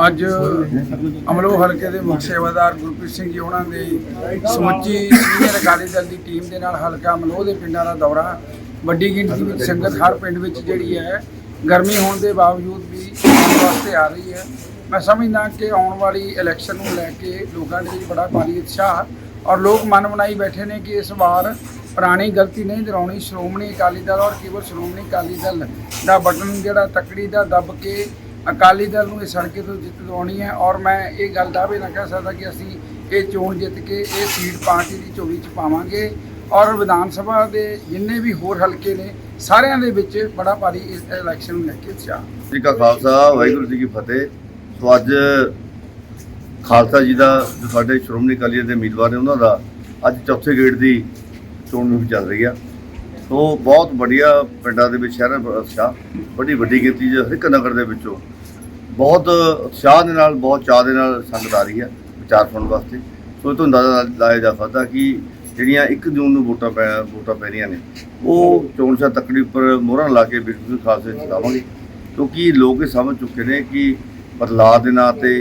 ਅੱਜ ਅਮਲੋ ਹਲਕੇ ਦੇ ਮੁੱਖ ਸੇਵਾਦਾਰ ਗੁਰਪ੍ਰੀਤ ਸਿੰਘ ਜੀ ਉਹਨਾਂ ਦੇ ਸਮੁੱਚੀ ਸੀਨੀਅਰ ਅਕਾਲੀ ਦਲ ਦੀ ਟੀਮ ਦੇ ਨਾਲ ਹਲਕਾ ਅਮਲੋ ਦੇ ਪਿੰਡਾਂ ਦਾ ਦੌਰਾ। ਵੱਡੀ ਗਿਣਤੀ ਵਿੱਚ ਸੰਗਤ ਹਰ ਪਿੰਡ ਵਿੱਚ ਜਿਹੜੀ ਹੈ ਗਰਮੀ ਹੋਣ ਦੇ ਬਾਵਜੂਦ ਵੀ ਵਾਸਤੇ ਆ ਰਹੀ ਹੈ। ਮੈਂ ਸਮਝਦਾ ਕਿ ਆਉਣ ਵਾਲੀ ਇਲੈਕਸ਼ਨ ਨੂੰ ਲੈ ਕੇ ਲੋਕਾਂ ਦੇ ਵਿੱਚ ਬੜਾ ਭਾਰੀ ਉਤਸ਼ਾਹ ਔਰ ਲੋਕ ਮਨ ਬਣਾਈ ਬੈਠੇ ਨੇ ਕਿ ਇਸ ਵਾਰ ਪੁਰਾਣੀ ਗਲਤੀ ਨਹੀਂ ਦੁਹਰਾਉਣੀ ਸ਼੍ਰੋਮਣੀ ਅਕਾਲੀ ਦਲ ਔਰ ਕੇਵਲ ਸ਼੍ਰੋਮਣੀ ਅਕਾਲੀ ਦਲ ਦਾ ਬਟਨ ਜਿਹੜਾ ਤੱਕੜੀ ਦਾ ਦੱਬ ਕੇ ਅਕਾਲੀ ਦਲ ਨੂੰ ਇਹ ਸੜਕੇ ਤੋਂ ਜਿੱਤ ਦਿਵਾਉਣੀ ਹੈ ਔਰ ਮੈਂ ਇਹ ਗੱਲ ਦਾਅਵੇ ਨਾ ਕਹਿ ਸਕਦਾ ਕਿ ਅਸੀਂ ਇਹ ਚੋਣ ਜਿੱਤ ਕੇ ਇਹ ਸੀਟ ਪਾਰਟੀ ਦੀ ਝੋਲੀ 'ਚ ਪਾਵਾਂਗੇ ਔਰ ਵਿਧਾਨ ਸਭਾ ਦੇ ਜਿੰਨੇ ਵੀ ਹੋਰ ਹਲਕੇ ਨੇ, ਸਾਰਿਆਂ ਦੇ ਵਿੱਚ ਬੜਾ ਭਾਰੀ ਇਸ ਇਲੈਕਸ਼ਨ ਨੂੰ ਲੈ ਕੇ ਉਤਸ਼ਾਹ। ਜੀ ਕਾ ਖਾਲਸਾ, ਵਾਹਿਗੁਰੂ ਜੀ ਕੀ ਫਤਿਹ। ਸੋ ਅੱਜ ਖਾਲਸਾ ਜੀ ਦਾ, ਜੋ ਸਾਡੇ ਸ਼੍ਰੋਮਣੀ ਅਕਾਲੀ ਦਲ ਦੇ ਉਮੀਦਵਾਰ ਨੇ, ਉਹਨਾਂ ਦਾ ਅੱਜ ਚੌਥੇ ਗੇੜ ਦੀ ਚੋਣ ਮੁਹਿੰਮ ਚੱਲ ਰਹੀ ਆ। ਸੋ ਬਹੁਤ ਵਧੀਆ ਪਿੰਡਾਂ ਦੇ ਵਿੱਚ ਸ਼ਹਿਰਾਂ ਉਤਸ਼ਾਹ ਬੜੀ ਵੱਡੀ ਗਿਣਤੀ 'ਚ ਹਰ ਇੱਕ ਨਗਰ ਦੇ ਵਿੱਚੋਂ ਬਹੁਤ ਉਤਸ਼ਾਹ ਦੇ ਨਾਲ, ਬਹੁਤ ਚਾਅ ਦੇ ਨਾਲ ਸੰਗਤ ਆ ਰਹੀ ਹੈ ਵਿਚਾਰ ਸੁਣਨ ਵਾਸਤੇ। ਸੋ ਇਹ ਤੋਂ ਅੰਦਾਜ਼ਾ ਲਾਇਆ ਜਾ ਸਕਦਾ ਕਿ ਜਿਹੜੀਆਂ 1 ਜੂਨ ਨੂੰ ਵੋਟਾਂ ਪੈ ਵੋਟਾਂ ਪੈ ਰਹੀਆਂ ਨੇ, ਉਹ ਚੋਣ ਸ਼ਾ ਤੱਕੜੀ ਉੱਪਰ ਮੋਹਰਾਂ ਲਾ ਕੇ ਬਿਲਕੁਲ ਖਾਲਸੇ ਚਲਾਵਾਂਗੇ ਕਿਉਂਕਿ ਲੋਕ ਇਹ ਸਮਝ ਚੁੱਕੇ ਨੇ ਕਿ ਬਦਲਾਅ ਦੇ ਨਾਂ ਤੇ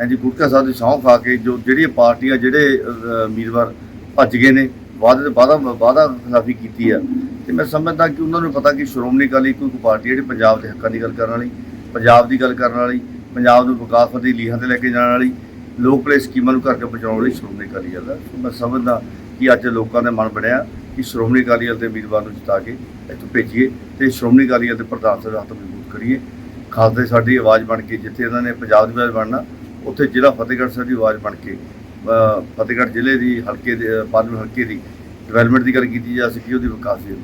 ਹਾਂਜੀ ਗੁਟਕਾ ਸਾਹਿਬ ਦੀ ਸਹੁੰ ਖਾ ਕੇ ਜੋ ਜਿਹੜੀਆਂ ਪਾਰਟੀਆਂ, ਜਿਹੜੇ ਉਮੀਦਵਾਰ ਭੱਜ ਗਏ ਨੇ ਵਾਅਦੇ ਤੇ ਵਾਅਦਾ ਵਾਅਦਾ ਖਿਲਾਫੀ ਕੀਤੀ ਆ। ਤੇ ਮੈਂ ਸਮਝਦਾ ਕਿ ਉਹਨਾਂ ਨੂੰ ਪਤਾ ਕਿ ਸ਼੍ਰੋਮਣੀ ਅਕਾਲੀ ਕੋਈ ਕੋਈ ਪਾਰਟੀ ਜਿਹੜੀ ਪੰਜਾਬ ਦੇ ਹੱਕਾਂ ਦੀ ਗੱਲ ਕਰਨ ਵਾਲੀ, ਪੰਜਾਬ ਦੀ ਗੱਲ ਕਰਨ ਵਾਲੀ, ਪੰਜਾਬ ਨੂੰ ਵਿਕਾਸ ਦੀ ਲੀਹਾਂ ਤੇ ਲੈ ਕੇ ਜਾਣ ਵਾਲੀ, ਲੋਕ ਪਲੇ ਸਕੀਮਾਂ ਨੂੰ ਕਰਕੇ ਪਹੁੰਚਾਉਣ ਲਈ ਸ਼੍ਰੋਮਣੀ ਅਕਾਲੀ ਦਲ ਦਾ ਮੈਂ ਸਮਝਦਾ ਕਿ ਅੱਜ ਲੋਕਾਂ ਦੇ ਮਨ ਬਣਿਆ ਕਿ ਸ਼੍ਰੋਮਣੀ ਅਕਾਲੀ ਦਲ ਦੇ ਉਮੀਦਵਾਰ ਨੂੰ ਜਿਤਾ ਕੇ ਇੱਥੋਂ ਭੇਜੀਏ ਤੇ ਸ਼੍ਰੋਮਣੀ ਅਕਾਲੀ ਦਲ ਦੇ ਪ੍ਰਧਾਨ ਸਾਹਿਬ ਦਾ ਹੱਥ ਮਜ਼ਬੂਤ ਕਰੀਏ। ਖਾਲਸੇ ਸਾਡੀ ਆਵਾਜ਼ ਬਣ ਕੇ ਜਿੱਥੇ ਇਹਨਾਂ ਨੇ ਪੰਜਾਬ ਦੀ ਆਵਾਜ਼ ਬਣਨਾ, ਉੱਥੇ ਜ਼ਿਲ੍ਹਾ ਫਤਿਹਗੜ੍ਹ ਸਾਹਿਬ ਦੀ ਆਵਾਜ਼ ਬਣ ਕੇ ਫਤਿਹਗੜ੍ਹ ਜ਼ਿਲ੍ਹੇ ਦੀ ਹਲਕੇ ਦੇ ਪਾਰਲੀਮੈਂਟ ਹਲਕੇ ਦੀ ਡਿਵੈਲਪਮੈਂਟ ਦੀ ਗੱਲ ਕੀਤੀ ਜਾ ਸਕੀ, ਉਹਦੀ ਵਿਕਾਸ ਦੀ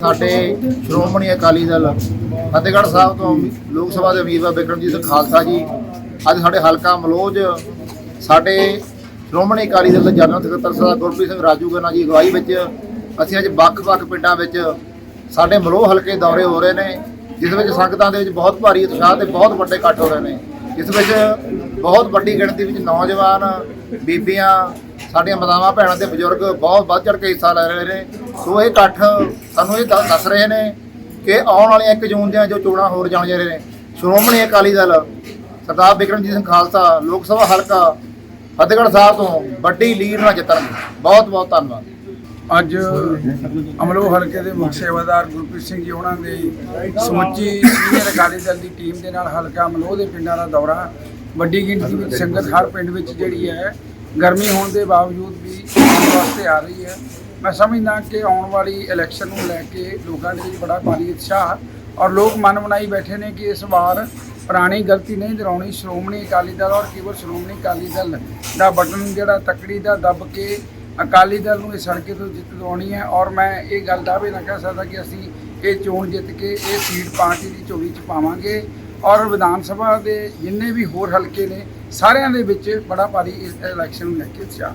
ਸਾਡੇ ਸ਼੍ਰੋਮਣੀ ਅਕਾਲੀ ਦਲ ਫਤਿਹਗੜ੍ਹ ਸਾਹਿਬ ਤੋਂ ਲੋਕ ਸਭਾ ਦੇ ਉਮੀਦਵਾਰ ਬਿਕਰਮਜੀਤ ਸਿੰਘ ਖਾਲਸਾ ਜੀ, ਅੱਜ ਸਾਡੇ ਹਲਕਾ ਮਲੋਜ, ਸਾਡੇ ਸ਼੍ਰੋਮਣੀ ਅਕਾਲੀ ਦਲ ਦੇ ਜਨਰਲ ਸਕੱਤਰ ਸਰਦਾਰ ਗੁਰਪ੍ਰੀਤ ਸਿੰਘ ਰਾਜੂ ਰਾਜੂਗਨਾ ਜੀ ਅਗਵਾਈ ਵਿੱਚ, ਅਸੀਂ ਅੱਜ ਵੱਖ-ਵੱਖ ਪਿੰਡਾਂ ਵਿੱਚ ਸਾਡੇ ਮਲੋਹ ਹਲਕੇ ਦੌਰੇ ਹੋ ਰਹੇ ਨੇ, ਜਿਸ ਵਿੱਚ ਸੰਗਤਾਂ ਦੇ ਵਿੱਚ ਬਹੁਤ ਭਾਰੀ ਉਤਸ਼ਾਹ ਤੇ ਬਹੁਤ ਵੱਡੇ ਇਕੱਠ ਹੋ ਰਹੇ ਨੇ। ਇਸ ਵਿੱਚ ਬਹੁਤ ਵੱਡੀ ਗਿਣਤੀ ਵਿੱਚ ਨੌਜਵਾਨ, ਬੀਬੀਆਂ, ਸਾਡੀਆਂ ਮਾਤਾਵਾਂ, ਭੈਣਾਂ ਤੇ ਬਜ਼ੁਰਗ ਬਹੁਤ ਵੱਧ ਚੜ ਕੇ ਹਿੱਸਾ ਲੈ ਰਹੇ ਨੇ। ਸੋ ਇਹ ਇਕੱਠ ਸਾਨੂੰ ਇਹ ਦ- ਦੱਸ ਰਹੇ ਨੇ ਕਿ ਆਉਣ ਵਾਲੀਆਂ 1 ਜੂਨ ਦੀਆਂ ਜੋ ਚੋਣਾਂ ਹੋਰ ਜਾਣ ਜਾ ਰਹੇ ਨੇ, ਸ਼੍ਰੋਮਣੀ ਅਕਾਲੀ ਦਲ ਸਰਦਾਰ ਬਿਕਰਮਜੀਤ ਸਿੰਘ ਖਾਲਸਾ, ਲੋਕ ਸਭਾ ਹਲਕਾ ਫਤਿਹਗੜ੍ਹ ਸਾਹਿਬ ਤੋਂ ਵੱਡੀ ਲੀਡ ਨਾਲ ਜਿੱਤਣਗੇ। ਬਹੁਤ ਬਹੁਤ ਧੰਨਵਾਦ। ਅੱਜ ਅਮਲੋ ਹਲਕੇ ਦੇ ਮੁੱਖ ਸੇਵਾਦਾਰ ਗੁਰਪ੍ਰੀਤ ਸਿੰਘ ਜੀ ਉਹਨਾਂ ਦੇ ਸਮੁੱਚੀ ਸੀਨੀਅਰ ਅਕਾਲੀ ਦਲ ਦੀ ਟੀਮ ਦੇ ਨਾਲ ਹਲਕਾ ਅਮਲੋ ਦੇ ਪਿੰਡਾਂ ਦਾ ਦੌਰਾ। ਵੱਡੀ ਗਿਣਤੀ ਵਿੱਚ ਸੰਗਤ ਹਰ ਪਿੰਡ ਵਿੱਚ ਜਿਹੜੀ ਹੈ, ਗਰਮੀ ਹੋਣ ਦੇ ਬਾਵਜੂਦ ਵੀ ਵਾਸਤੇ ਆ ਰਹੀ ਹੈ। ਮੈਂ ਸਮਝਦਾ ਕਿ ਆਉਣ ਵਾਲੀ ਇਲੈਕਸ਼ਨ ਨੂੰ ਲੈ ਕੇ ਲੋਕਾਂ ਦੇ ਵਿੱਚ ਬੜਾ ਭਾਰੀ ਉਤਸ਼ਾਹ ਔਰ ਲੋਕ ਮਨ ਬਣਾਈ ਬੈਠੇ ਨੇ ਕਿ ਇਸ ਵਾਰ ਪੁਰਾਣੀ ਗਲਤੀ ਨਹੀਂ ਦੁਹਰਾਉਣੀ, ਸ਼੍ਰੋਮਣੀ ਅਕਾਲੀ ਦਲ ਔਰ ਕੇਵਲ ਸ਼੍ਰੋਮਣੀ ਅਕਾਲੀ ਦਲ ਦਾ ਬਟਨ ਜਿਹੜਾ ਤੱਕੜੀ ਦਾ ਦੱਬ ਕੇ ਅਕਾਲੀ ਦਲ ਨੂੰ ਇਹ ਸੜਕੇ ਤੋਂ ਜਿੱਤ ਦਿਵਾਉਣੀ ਹੈ ਔਰ ਮੈਂ ਇਹ ਗੱਲ ਦਾਅਵੇ ਨਾ ਕਹਿ ਸਕਦਾ ਕਿ ਅਸੀਂ ਇਹ ਚੋਣ ਜਿੱਤ ਕੇ ਇਹ ਸੀਟ ਪਾਰਟੀ ਦੀ ਝੋਲੀ 'ਚ ਪਾਵਾਂਗੇ ਔਰ ਵਿਧਾਨ ਸਭਾ ਦੇ ਜਿੰਨੇ ਵੀ ਹੋਰ ਹਲਕੇ ਨੇ, ਸਾਰਿਆਂ ਦੇ ਵਿੱਚ ਬੜਾ ਭਾਰੀ ਇਸ ਇਲੈਕਸ਼ਨ ਨੂੰ ਲੈ ਕੇ ਉਤਸ਼ਾਹ।